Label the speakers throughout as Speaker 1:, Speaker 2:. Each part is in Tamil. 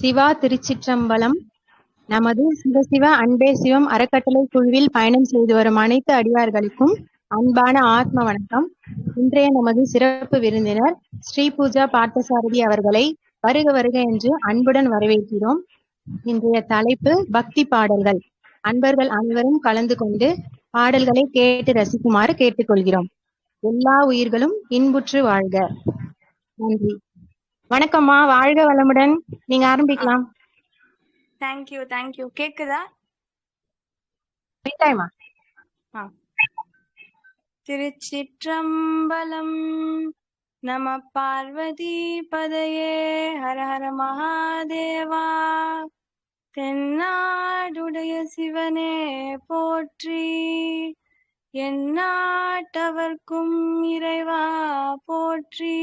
Speaker 1: சிவா திருச்சிற்றம்பலம். நமது சிவசிவ அன்பே சிவம் அறக்கட்டளை குழுவில் பயணம் செய்து வரும் அனைத்து அடியார்களுக்கும் அன்பான ஆத்ம வணக்கம். இன்றைய நமது சிறப்பு விருந்தினர் ஸ்ரீ பூஜா பார்த்தசாரதி அவர்களை வருக வருக என்று அன்புடன் வரவேற்கிறோம். இன்றைய தலைப்பு பக்தி பாடல்கள். அன்பர்கள் அனைவரும் கலந்து கொண்டு பாடல்களை கேட்டு ரசிக்குமாறு கேட்டுக்கொள்கிறோம். எல்லா உயிர்களும் இன்புற்று வாழ்க. நன்றி. வணக்கம்மா. வாழ்க வளமுடன். நீங்க ஆரம்பிக்கலாம்.
Speaker 2: தேங்க்யூ தேங்க்யூ கேக்குதா?
Speaker 1: வெங்காயமா
Speaker 2: திருச்சிற்றம்பலம் நம பார்வதி பதையே. ஹர ஹர மகாதேவா. தென்னாடுடைய சிவனே போற்றி. எந்நாட்டவர்க்கும் இறைவா போற்றி.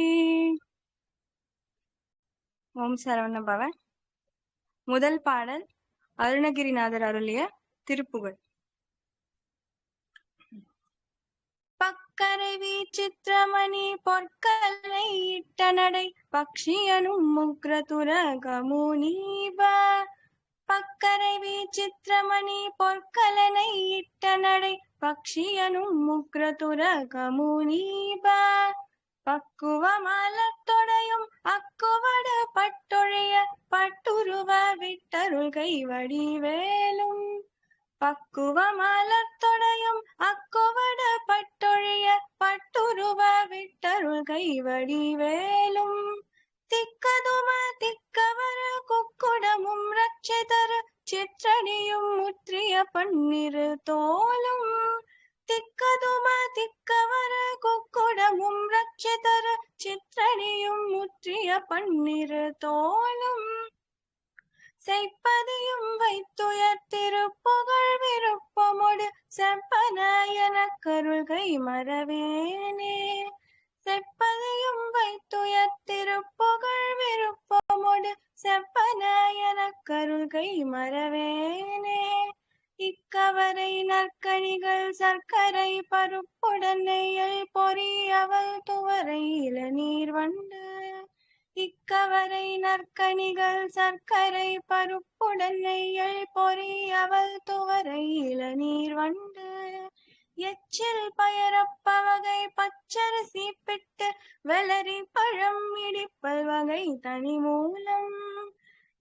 Speaker 2: ஓம் சரவண பவன் முதல் பாடல் அருணகிரிநாதர் அருளிய திருப்புகழ். பக்கரை வீச்சித்திரமணி பொற்கலை இட்ட நடை பக்ஷியனும் முக்ரதுர கமுனீப பக்கரை வீச்சித்திரமணி பொற்கலனை இட்ட நடை பக்ஷியனும் முக்ரதுர கமுனீப பக்குவ மலத்தொடையும் அக்குவட பட்டொழிய பட்டுருவ விட்டருள் கை வடிவேலும் பக்குவ மலத்தொடையும் அக்குவட பட்டொழிய பட்டுருவ விட்டருள் கை வடிவேலும் திக்கதும திக்கவர குக்குடமும் ரட்சிதர சிற்றடியும் முற்றிய பன்னிரு தோலும். திக்கதும திக்கவர குக்குடமும் ரட்சிதர சிற்றடியும் முற்றிய பன்னிரு தோலும் செய்ப்பதியும் வைத்துயர்த்திருப்புகழ் விருப்பமொடு செப்பனாயன கருள்கை மறவேனே. செப்பதையும் வைத்துயர்த்திருப்புகழ் விருப்பமொடு செப்பனாயன கருள்கை மறவேனே. கவரை நற்கனிகள் சர்க்கரை பருப்புடன் நெய்யல் பொறியவள் துவரை இளநீர் வண்டு. இக்கவரை நற்கனிகள் சர்க்கரை பருப்புடன் நெய்யல் பொறியவள் துவரை இளநீர் வண்டு. எச்சில் பயரப்ப வகை பச்சரிசி பிட்டு வெளரி பழம் இடிப்பல் வகை தனி மூலம்.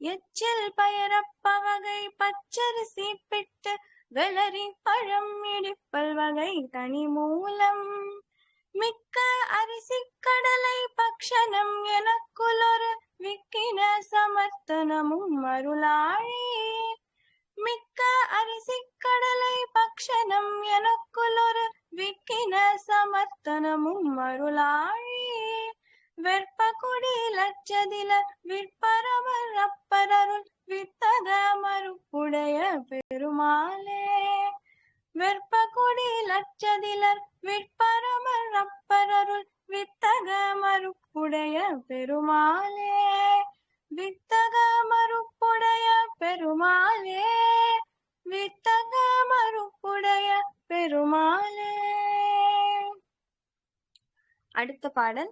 Speaker 2: எச்சில் பயரப்ப வகை பச்சரிசி பிட்டு வெளரி பழம் இடிப்பல் வகை தனி மூலம். மிக்க அரிசி கடலை பக்ஷணம் எனக்குலொரு விக்கின சமர்த்தனமும் அருளாழி மிக்க அரிசி கடலை பக்ஷணம் எனக்குலொரு விக்கின சமர்த்தனமும் அருளாழி வெற்பகுடி லட்சதில விற்ப பாடல்?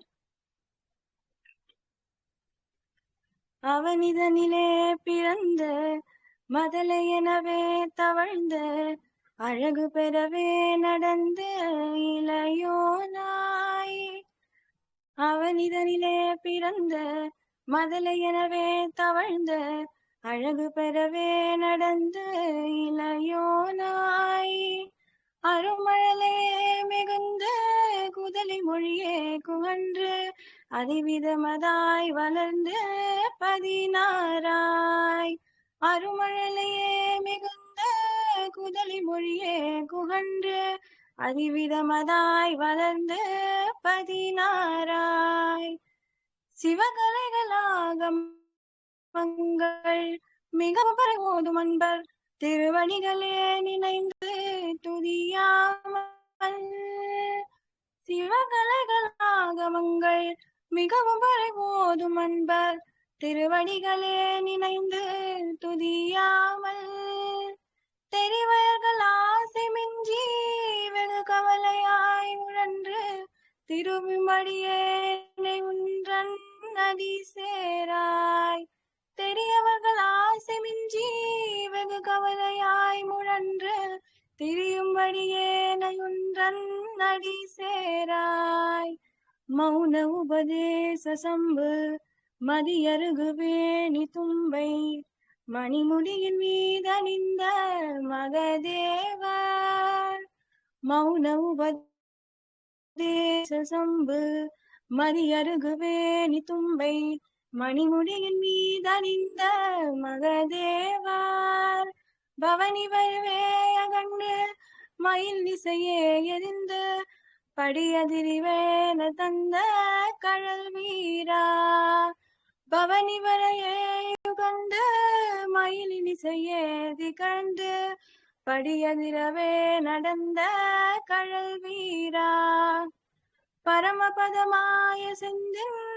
Speaker 2: அவனிதனிலே பிறந்த மதலை எனவே தவழ்ந்த அழகு பெறவே நடந்த இளையோனாய். அவனிதனிலே பிறந்த மதலை எனவே தவழ்ந்த அழகு பெறவே நடந்து இளையோனாய். அருமழலே மிகுந்த குதலி மொழியே குகன்று அதிவிதமதாய் வளர்ந்த பதினாராய் அருமழலையே மிகுந்த குதலி மொழியே குகன்று அதிவிதமதாய் வளர்ந்த பதினாராய் சிவகலைகளாகங்கள் மிகவும் பரவோதும் அன்பர் திருவடிகளே நினைந்து துதியாமல் சிவகலைகளாகமங்கள் மிகவும் பரவோதும் அன்பர். திருவடிகளே நினைந்து துதியாமல் தெரிவயர்கள் ஆசை மிஞ்சி வெகு கவலையாய் உழன்று திருவிமடியே உன்றன் நதி சேராய். தெரியவர்கள் ஆசை மிஞ்சி வெகு கவலையாய் முழன்று திரியும்படியே நயுன்றன் அடி சேராய். மௌன உபதேச சம்பு மதியருகுவேணி தும்பை மணிமுடியின் மீதணிந்த மகதேவர். மௌன உபதேச சம்பு மதியருகுவேணி தும்பை மணிமுடியின் மீதணிந்த மகதேவார். பவனி வருவே அகண்டு மயில் இசையே எரிந்து படியதிரிவேல தந்த கழல் வீரா. பவனி வரையே யுகந்து மயிலின் இசையே திகழ்ந்து படியதிரவே நடந்த கழல் வீரா. பரமபதமாய செந்தின்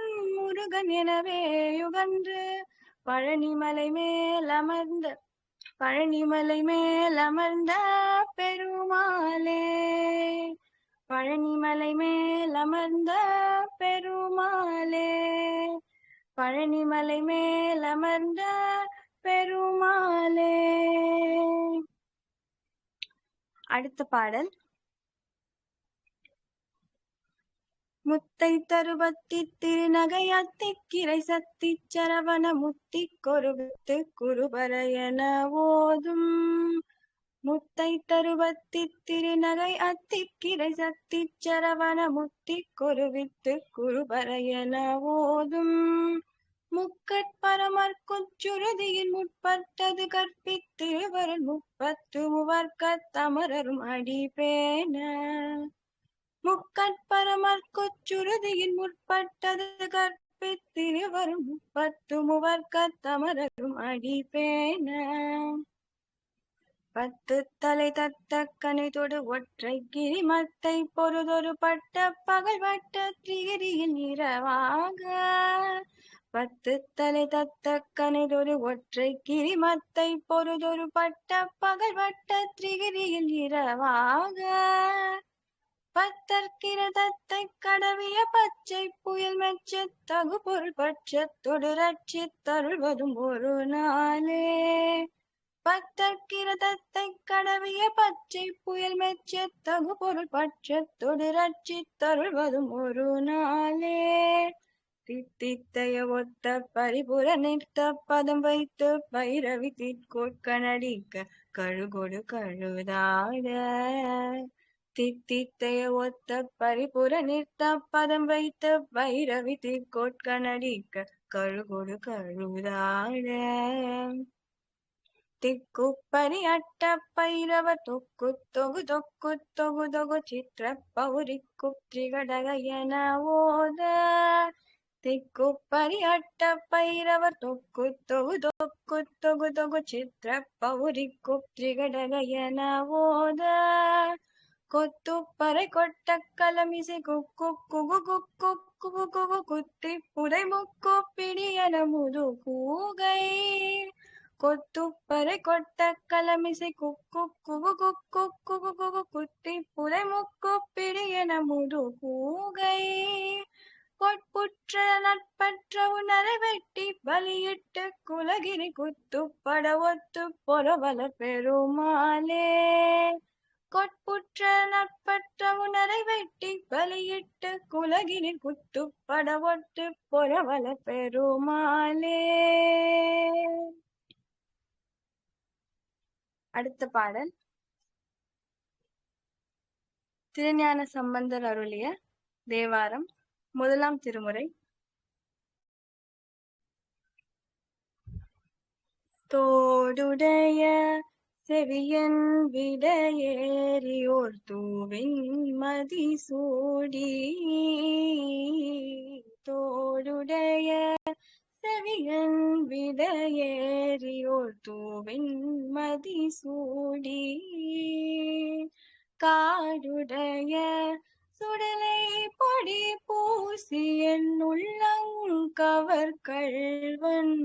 Speaker 2: முருகன் எனவே யுகன்று பழனிமலை மேல் அமர்ந்த பழனிமலை மேல் அமர்ந்த பெருமாளே. பழனிமலை மேல் அமர்ந்த பெருமாளே. பழனிமலை மேல் அமர்ந்த பெருமாளே. அடுத்த பாடல் முத்தை தருபத்தி திருநகை அத்திக்கிரை சத்தி சரவண முத்தி கொருவித்து குருபரையன ஓதும். முத்தை தருவத்தி திருநகை அத்திக்கிரை சத்தி சரவண முத்தி கொருவித்து குருபரையன ஓதும். முக்கட்பரமர் குச்சுருதியின் முற்பட்டது கற்பித்திருவரன் முப்பத்து முவர்க்க தமரரும் அடிபேன. முக்கட்பரமற்குச்சுருதியின் முற்பட்டது கற்பித்திருவரும் முப்பத்து முவர்க்கத்தமரரும் அடிபேன பத்து தலை தத்த கனைதொடு ஒற்றை கிரிமத்தை பொறுதொரு பட்ட பகல் வட்ட திரிகிரியில் இரவாக. பத்து தலை தத்த கனைதொரு ஒற்றை கிரிமத்தை பொறுதொரு பட்ட பகல் வட்ட திரிகிரியில் இரவாக. பத்தற்கிரதத்தை கடவிய பச்சை புயல் மெச்ச தகு பொருள் பட்சத்தொடு ரட்சி தருள்வதும் ஒரு நாளே. பத்தற்கிரதத்தை கடவிய பச்சை புயல் மெச்ச தகு பொருள் பட்சத்தொடு ரட்சி தருள்வதும் ஒரு நாளே. தித்தித்தைய ஒத்த பரிபுர நிறுத்த பதம் வைத்து பைரவி திட்கொட்கனடிக்க கழுகொடு கழுதாட தித்தித்தைய ஒத்த பரிபுர நிறுத்த பதம் வைத்து பைரவி திட்கொட்கனடிக்க கழுகொடு கழுதாழ. திக்குப்பரி அட்ட பைரவ தொக்கு தொகு தொக்கு தொகு தொகு சித்திர பௌரிக்கு திரிகடகையன ஓத. திக்குப்பரி அட்ட பைரவ தொக்கு தொகு தொக்கு தொகு தொகு சித்திர பௌரிக்கு திரிகடகையன ஓத. கொத்துப்பறை கொட்ட கலமிசை குக்கு குகு குக்கு குகு குகு குத்தி புதை முக்கு பிடியன முது கூகை கொத்துப்பறை கொட்ட கலமிசை குக்கு குகு குக்கு குகு குகு குத்தி புதை முக்கு பிடியன முது கூகை கொட்புற்ற நட்பற்ற உணரை வெட்டி பலியிட்டு குலகிரி குத்து பட ஒத்து பொறவல பெருமாளே கொட்புற்ற நட்பற்ற உணரை வெட்டி பலியிட்டு குலகிரி குத்துப்பட ஒட்டு பொறவல பெருமாளே. அடுத்த பாடல். திருஞான சம்பந்தர் அருளிய தேவாரம் முதலாம் திருமுறை. தோடுடைய செவியன் விடையேறியோர் தூவின் மதிசூடி தோடுடைய செவியன் விடையேறியோர் தூவின் மதிசூடி காடுடைய சுடலை பொடி பூசி என் உள்ளங்கவர் கல்வன்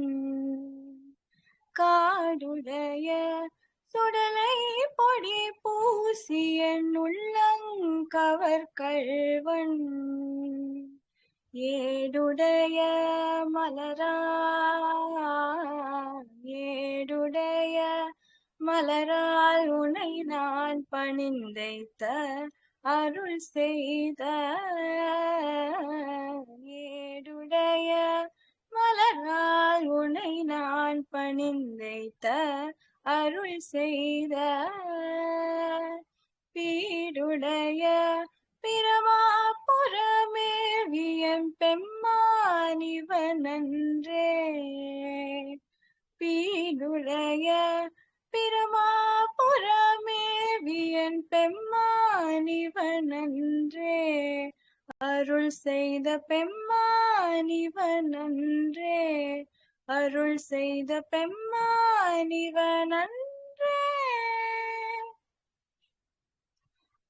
Speaker 2: காடுடைய சுடலை பொடி பூசி என் உள்ளங்கவர் கள்வன் ஏடுடைய மலரா ஏடுடைய மலரால் உனை நான் பணிந்தைத்த அருள் செய்த. ஏடுடைய மலரால் உனை நான் பணிந்தைத்த அருள் செய்த பீடுடைய பிரமா புறமே பிரமாபுரமேவியம் பெம்மானிவனன்றே. பீடுடைய பிரமா புறமே பிரமாபுரமேவியன் பெம்மானிவனன்றே. அருள் செய்த பெம்மானிவனன்றே. அருள் செய்த பெம்மா பெம்மானிவனன்றே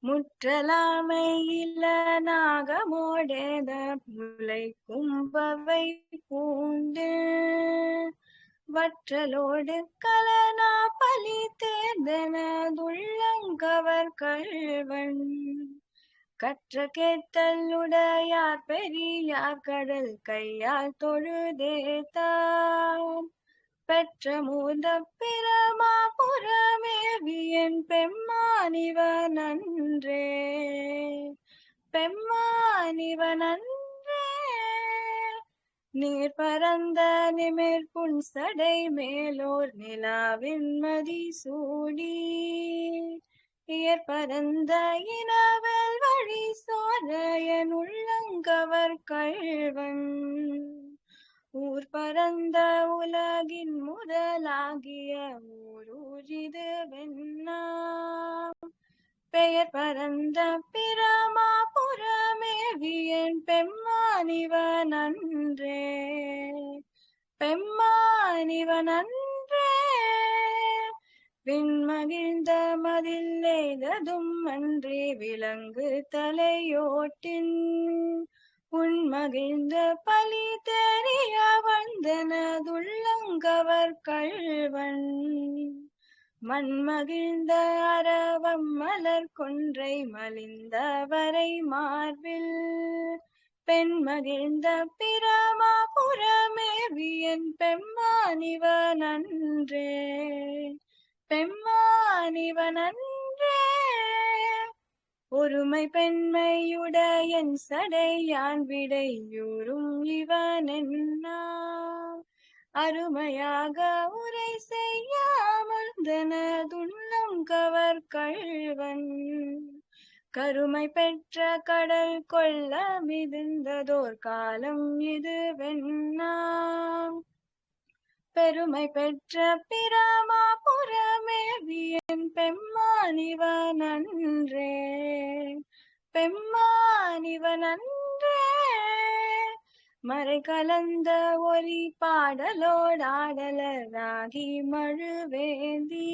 Speaker 2: முற்றலாமையில நாகமோடேத புலை கும்பவை பூண்டு. வற்றலோடு கலனா பலி தேர்ந்தனதுள்ளங்கவர் கல்வன் கற்ற கேட்டல்லுடையார் பெரியார் கடல் கையால் தொழுதேத்தான் பெற்ற மூந்த பிரமா புறமேவியன் பெம்மானிவ நன்றே. பெம்மானிவ நன்றே. நீர் பரந்த நிமிர் புன்சடை மேலோர் நிலாவின் மதி சூடி. இயற் பரந்த இனவல் வழி சோரையன் உள்ளங்கவர் கழ்வன் ஊர் பரந்த உலகின் முதலாகிய ஊரூரிது வெண்ணா. பெயர் பரந்த பிரமா புறமேவியன் பெம்மானிவனன்றே பெம்மானிவனன்றே விண்மகிழ்ந்த மதில்லேததும் அன்றே. விலங்கு தலையோட்டின் உன் மகிழ்ந்த பலி தெரிய வந்தனதுள்ளங்கவர் கல்வன் மண் மகிழ்ந்த அரவம் மலர் கொன்றை மலிந்தவரை மார்பில். பெண் மகிழ்ந்த பிரமா புறமேவியன் பெம்மானிவனன்றே பெம்மானிவனன்றே ஒருமை பெண்மையுடையன் சடையான் விடையூறும் இவனென்னா அருமையாக உரை செய்யாமல் தனதுள்ளம் கவர் கள்வன். கருமை பெற்ற கடல் கொள்ள மிகுந்ததோர் காலம் இது வெண்ணா பெருமை பெற்ற பிரமா புறமேவியன் பெம்மானிவனன்றே பெம்மானிவனன்றே மறை கலந்த ஒலி பாடலோடாடலராகி மழுவேந்தி.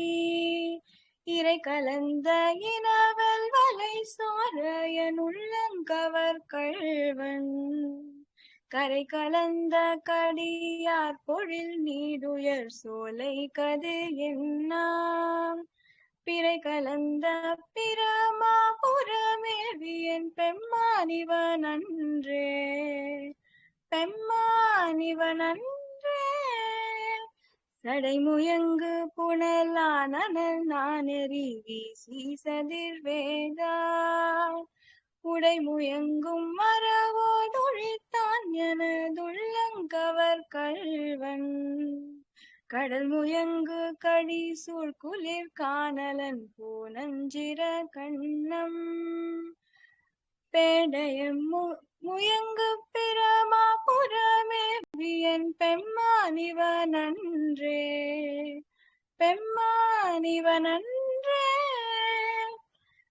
Speaker 2: இறை கலந்த இனவல் வலை சோரையன் உள்ளங்கவர் கழ்வன் கரை கலந்த கடியார் பொழில் நீடுயர் சோலை கது என்னாம். பிறை கலந்த பிரமா புறமேவியன் பெம்மானிவனன்றே பெம்மானிவனன்றே சடைமுயங்கு புனலானனல் நானெறி வீசி சதிர்வேதா உடைமுயங்கும் மரவோடொழித்தான் எனதுள்ளங்கவர் கல்வன் கடல் முயங்கு கடி சூழ் குளிர் காணலன் பூனஞ்சிர கண்ணம். பேடயம் முயங்கு பிரமா புறமே வியன் பெம்மானிவ புறமேவியன் பெம்மானிவனன்றே பெம்மானிவனன்றே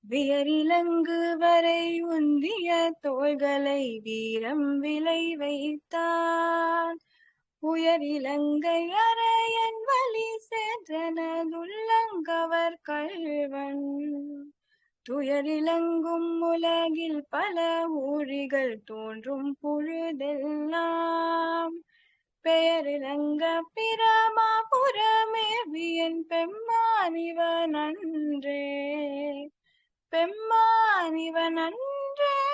Speaker 2: வியரிலங்கு வரை உந்திய தோள்களை வீரம் விலை வைத்தான் உயர் இலங்கை அரையன் வழி சென்றனதுள்ளங்கவர் கல்வன் துயரிலங்கும் உலகில் பல ஊழிகள் தோன்றும் பொழுதெல்லாம். பெயரிலங்க பிரமா புறமேவியன் பெம்மானிவனன்றே. பெம்மானிவனன்றே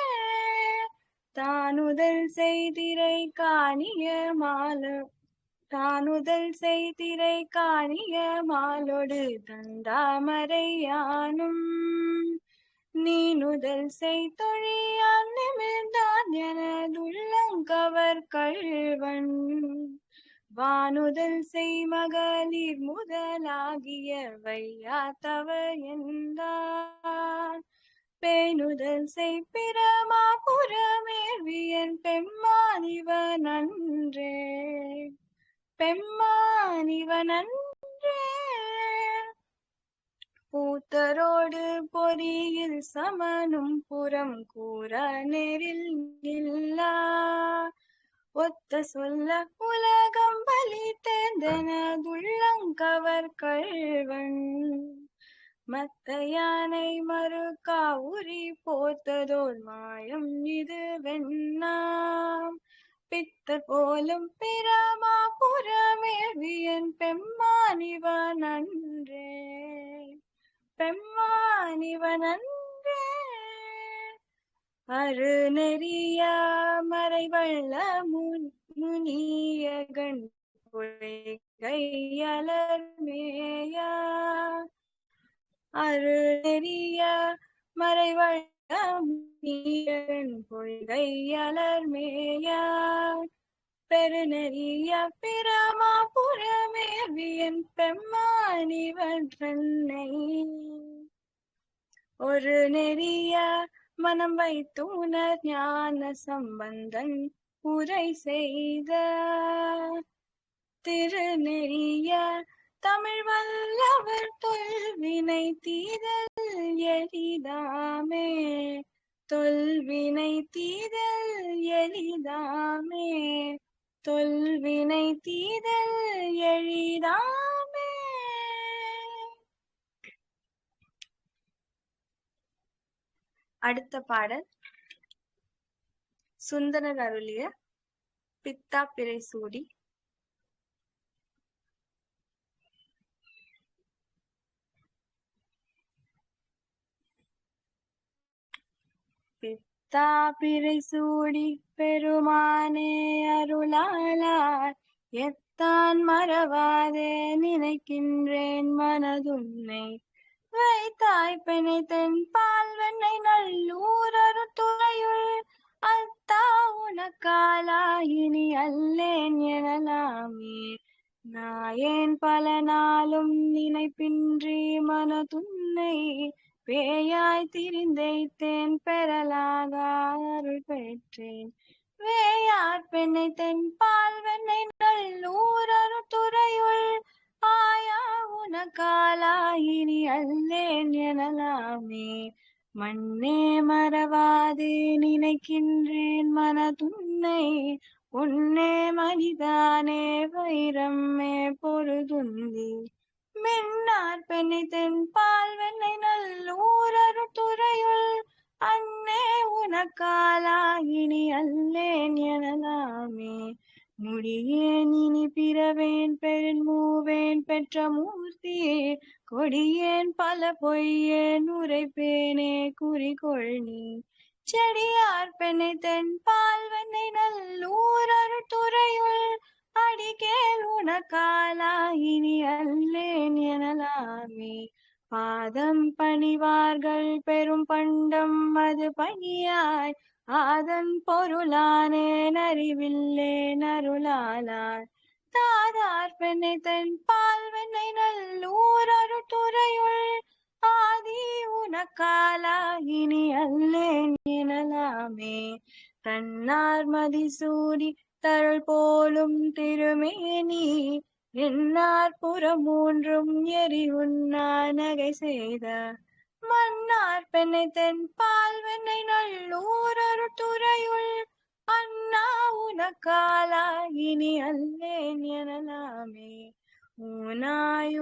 Speaker 2: தானுதல் செய்திரை காணிய மாலோ தானுதல் செய்திரை காணிய மாலோடு தந்தாமரையானும் நீனுதல் செய்தொழியான் நிமிர்ந்தான் எனதுள்ளங்கவர் கள்வன் வானுதல் செய் மகளிர் முதலாகிய வையாத்தவர் என்றார். பேணுதல் செய் பிரமா புறமேவியன் பெம்மானிவன் அன்றே. பெம்மானிவன் அன்றே. பூத்தரோடு பொறியில் சமனும் புறம் கூற நெறில் இல்லா. ஒத்த சொல்ல உலகம் பலி தேர்ந்தனதுள்ளங்கவர் கல்வன் மத்த யானை மறுக்கா உரி போர்த்ததோர் மாயம் இது வெண்ணாம். பித்தர் போலும் பிரமா புறமேவியன் பெம்மானிவன் அன்றே பெம்மானிவன் அன்றே அரு நெறிய மறைவள்ள முன் முனியகன் கையலர் மேயா அருளெறிய நெறிய மறைவள்ள மேயார் பெருநெறிய பிரமா புறமேவியன் பெம்மானிவன் ஒரு நெறிய மனம் வைத்துணர் ஞான சம்பந்தன் உரை செய்த. திருநெறிய தமிழ் வல்லவர் தொல்வினை தீரல் எளிதாமே. தொல்வினை தீரல் எளிதாமே. தொல்வினை தீரல் எளிதாமே. அடுத்த பாடல். சுந்தரர் அருளிய பித்தா பிறை சூடி. எத்தாபிரை சூடி பெருமானே அருளாளார். எத்தான் மறவாதே நினைக்கின்றேன் மனதுன்னை. வைத்தாய் பெண்ணை தென் பால் வெண்ணை நல்லூரரு துறையுள் அத்தா உனக்காலாயினி அல்லேன் எனலாமே. நாயேன் பல நாளும் நினைப்பின்றி மனதுன்னை. பேயாய் திரிந்தைத்தேன் பெறலாக அருள் பெற்றேன். வேயார் பெண்ணை தென்பால் வெண்ணை நல்லூரரு துறையுள் ஆயா உனக்காலாயினி அல்லேன் எனலாமே. மண்ணே மறவாதே நினைக்கின்றேன் மனதுன்னை. உன்னே மனிதானே வைரம்மே பொருதுந்தி மின்னார் பெண்ணை தென் பால் வெண்ணை நல்லூரரு துறையுள். அன்னே உனக்காலாயினி அல்லேன் எனலாமே. முடியேன் இனி பிறவேன் பெருன் மூவேன் பெற்ற மூர்த்தியே. கொடியேன் பல பொய்யேன் உரைப்பேனே குறிக்கொள் நீ. செடியார் பெண்ணை தென் பால் வெண்ணை நல்லூரரு துறையுள். அடிகேல் உனக்காலாயினி அல்லேன் எனலாமே. பாதம் பணிவார்கள் பெரும் பண்டம் அது பணியாய். அதன் பொருளானேன் அறிவில்லேன் அருளாளார் தாதார் பெண்ணை தன் பால் வெண்ணை நல்லூரரு துறையுள் ஆதி உனக்காலா இனி அல்லேன் எனலாமே. தன்னார் மதிசூடி தருள் போலும் திருமேனி என்னார் புறம் மூன்றும் எரி உண்ணா நகை செய்த. மன்னார் பெண்ணை தென் பால் வெண்ணை நல்லூரரு துறையுள் அண்ணா உனக்காலா இனி அல்லேன் எனலாமே ஊனாய்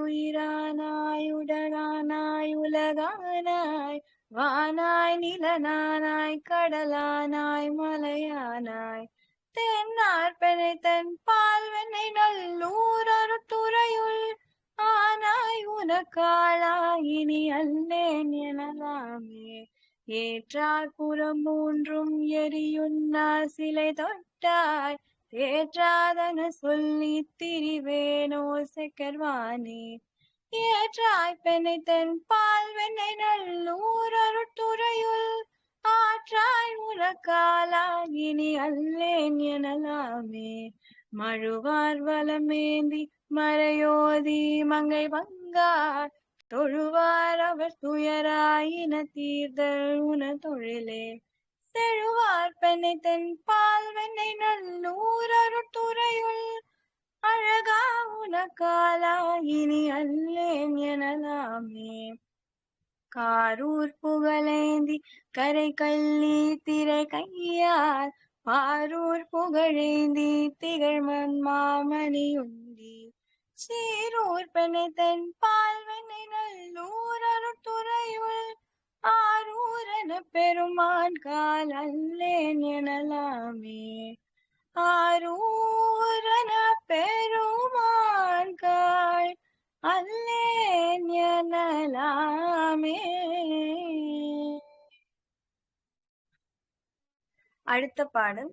Speaker 2: உடலானாய் உலகானாய் வானாய் நிலனானாய் கடலானாய் மலையானாய் தென்னார் பெண்ணை தன் பால்வனை வெண்ணை நல்லூரரு துறையுள் ஆனாய் உனக்காளா இனி அல்லேன் எனலாமே. ஏற்றார் புறம் மூன்றும் எரியுன்னா சிலை தொட்டாய். ஏற்றாதன சொல்லி திரிவேனோ செக்கர்வானே ஏற்றாய் பெண்ணை தன் பால்வெண்ணை நல்லூர் அருட்டுறையுள் ஆற்றாய் உனக்காலா இனி அல்லேன் எனலாமே. மழுவார் வலமேந்தி மறையோதி மங்கை வங்கார் தொழுவார் அவர் துயராயின தீர்தல் உன தொழிலே. செழுவார் பெண்ணை தென் பால் வெண்ணை நல்லூர் அருட்டுறையுள் அழகா உனக்காலா இனி அல்லேன் எனலாமே. காரூர் புகழேந்தி கரை கல்லி திரை கையார் பாரூர் புகழேந்தி திகழ் மாமணி உண்டி சீரூர் பெண்ணை தன் பால் நல்லூர் அருட்டுறையுள் ஆரூரன பெருமான் கால் அல்லேன் எனலாமே ஆரூரன பெருமான் கால் அல்லேன் எனலாமே அடுத்த பாடல்.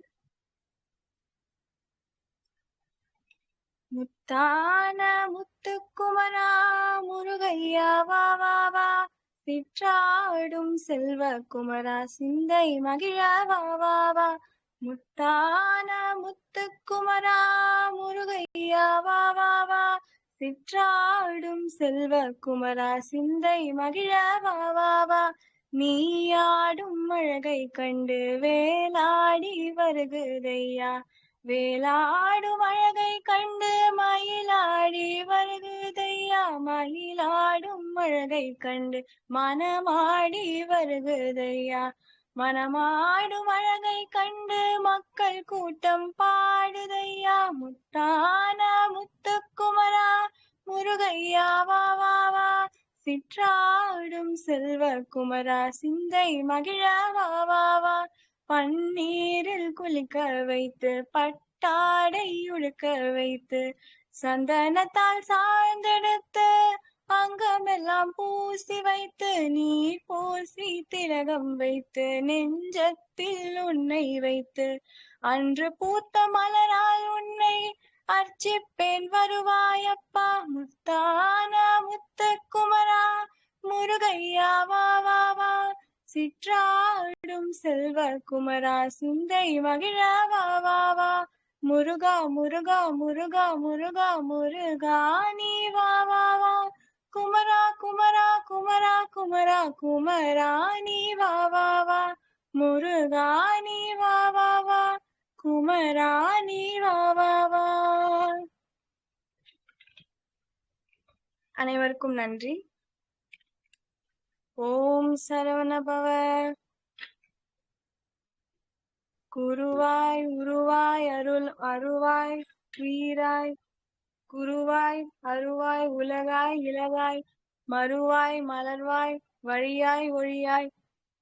Speaker 2: முத்தான முத்துக்குமரா முருகையா வா வா வா. சிற்றாடும் செல்வ குமரா சிந்தை மகிழ வா வா வா. முத்தான முத்துக்குமரா முருகையா வா வா வா. சிற்றாடும் செல்வ குமரா சிந்தை மகிழ வா வா வா. நீயாடும் அழகை கண்டு வேலாடி வருகுதையா. வேலாடும் அழகை கண்டு மயிலாடி வருகுதையா. மயிலாடும் அழகை கண்டு மனமாடி வருகுதையா. மனமாடும் அழகை கண்டு மக்கள் கூட்டம் பாடுதையா. முத்தான முத்துக்குமரா முருகையா வா வா வா. சிற்றாடும் செல்வ குமரா சிந்தை மகிழ வா வா வா. பன்னீரில் குளிக்க வைத்து பட்டாடை உழுக்க வைத்து சந்தனத்தால் சாய்ந்தெடுத்து அங்கமெல்லாம் பூ பூசி வைத்து நீர் பூசி திலகம் வைத்து நெஞ்சத்தில் உன்னை வைத்து. அன்று பூத்த மலரால் உன்னை அர்ச்சிப்பேன். வருவாயப்பா முத்தான முத்துக்குமரா முருகையா வா வா வா. சிற்றாடும் செல்வ குமரா சிந்தை மகிழா வா வா வா. முருகா முருகா முருகா முருகா முருகா நீ வா வா வா. குமரா குமரா குமரா குமரா குமரா நீ வா வா வா. முருகா நீ வா வா வா. குமரா நீ வா வா வா. அனைவருக்கும் நன்றி. ஓம் சரவணபவ. குருவாய் உருவாய் அருள் அருவாய் வீராய் குருவாய் அருவாய் உலகாய் இலகாய் மறுவாய் மலர்வாய் வழியாய் ஒழியாய்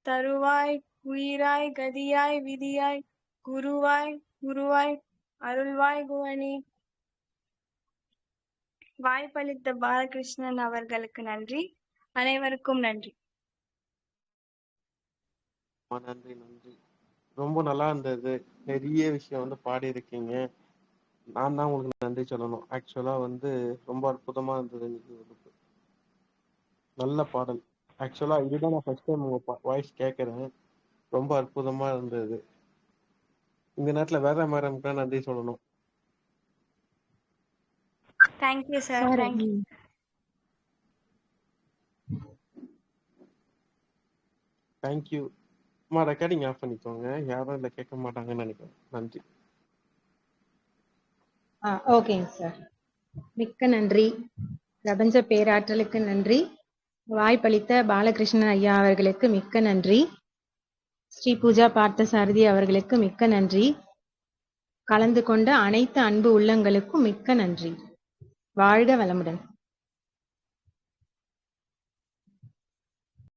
Speaker 2: தருவாய் உயிராய் கதியாய் விதியாய் குருவாய் குருவாய் அருள்வாய் குவனி வாய்ப்பளித்த பாலகிருஷ்ணன் அவர்களுக்கு நன்றி. அனைவருக்கும் நன்றி.
Speaker 3: நன்றி நன்றி. ரொம்ப நல்லா இருந்தது. நிறைய விஷயம் வந்து பாடியிருக்கீங்க. நான் தான் உங்களுக்கு நன்றி சொல்லணும். ஆக்சுவலா வந்து ரொம்ப அற்புதமா இருந்தது இன்னைக்கு நல்ல பாடல். ஆக்சுவலா இதுதான் நான் ஃபர்ஸ்ட் டைம் உங்க வாய்ஸ் கேட்கறேன் ரொம்ப அற்புதமா இருந்தது. இந்த நேரத்துல வேற மேடம்க்கு தான் நன்றி சொல்லணும்.
Speaker 2: Thank you sir thank you
Speaker 3: thank you அம்மா ரெக்கார்டிங் ஆஃப் பண்ணிக்கோங்க. யாரும் இதில் கேட்க மாட்டாங்கன்னு நினைக்கிறேன். நன்றி.
Speaker 1: ஆ ஓகேங்க சார். மிக்க நன்றி. பிரபஞ்ச பேராற்றலுக்கு நன்றி. வாய்ப்பளித்த பாலகிருஷ்ணன் ஐயா அவர்களுக்கு மிக்க நன்றி. ஸ்ரீ பூஜா பார்த்த சாரதி அவர்களுக்கு மிக்க நன்றி. கலந்து கொண்ட அனைத்து அன்பு உள்ளங்களுக்கும் மிக்க நன்றி. வாழ்க வளமுடன்.